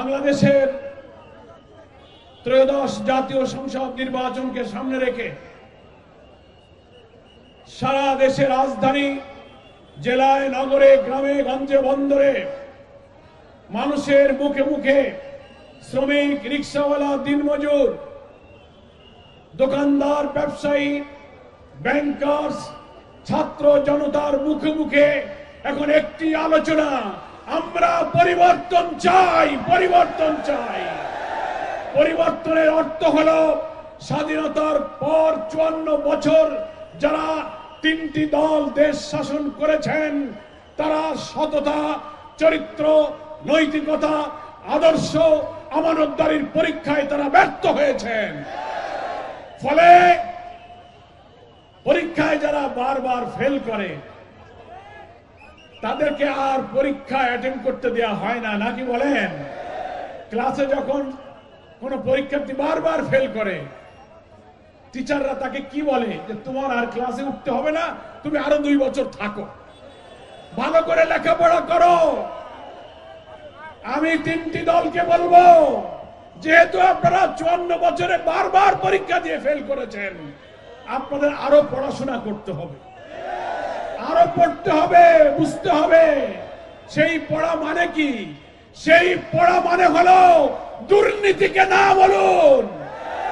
বাংলাদেশের ত্রয়োদশ জাতীয় সংসদ নির্বাচনকে সামনে রেখে সারা দেশের রাজধানী, জেলায়, নগরে, গ্রামে, গঞ্জে, বন্দরে মানুষের মুখে মুখে শ্রমিক, রিক্সাওয়ালা, দিনমজুর, দোকানদার, ব্যবসায়ী ব্যাংকার্স ছাত্র জনতার মুখে মুখে এখন একটি আলোচনা। আমরা পরিবর্তন চাই পরিবর্তন চাই। পরিবর্তনের অর্থ হলো স্বাধীনতার পর চুয়ান্ন বছর যারা তিনটি দল দেশ শাসন করেছেন, তারা সততা, চরিত্র, নৈতিকতা, আদর্শ, আমানতদারির পরীক্ষায় তারা ব্যর্থ হয়েছেন। ফলে পরীক্ষায় যারা বারবার ফেল করে তাদেরকে আর পরীক্ষা অ্যাটেন্ড করতে দেয়া হয় না। নাকি বলেন? ক্লাসে যখন কোন পরীক্ষার্থী বারবার ফেল করে টিচাররা তাকে কি বলে? যে তোমার আর ক্লাসে উঠতে হবে না, তুমি আরও দুই বছর থাকো। ভালো করে লেখাপড়া করো। আমি তিনটি দলকে বলব, যেহেতু আপনারা চুয়ান্ন বছরে বারবার পরীক্ষা দিয়ে ফেল করেছেন, আপনাদের আরও পড়াশোনা করতে হবে। আরও পড়তে হবে, বুঝতে হবে। সেই পড়া মানে কি? সেই পড়া মানে হলো দুর্নীতিকে না বলুন।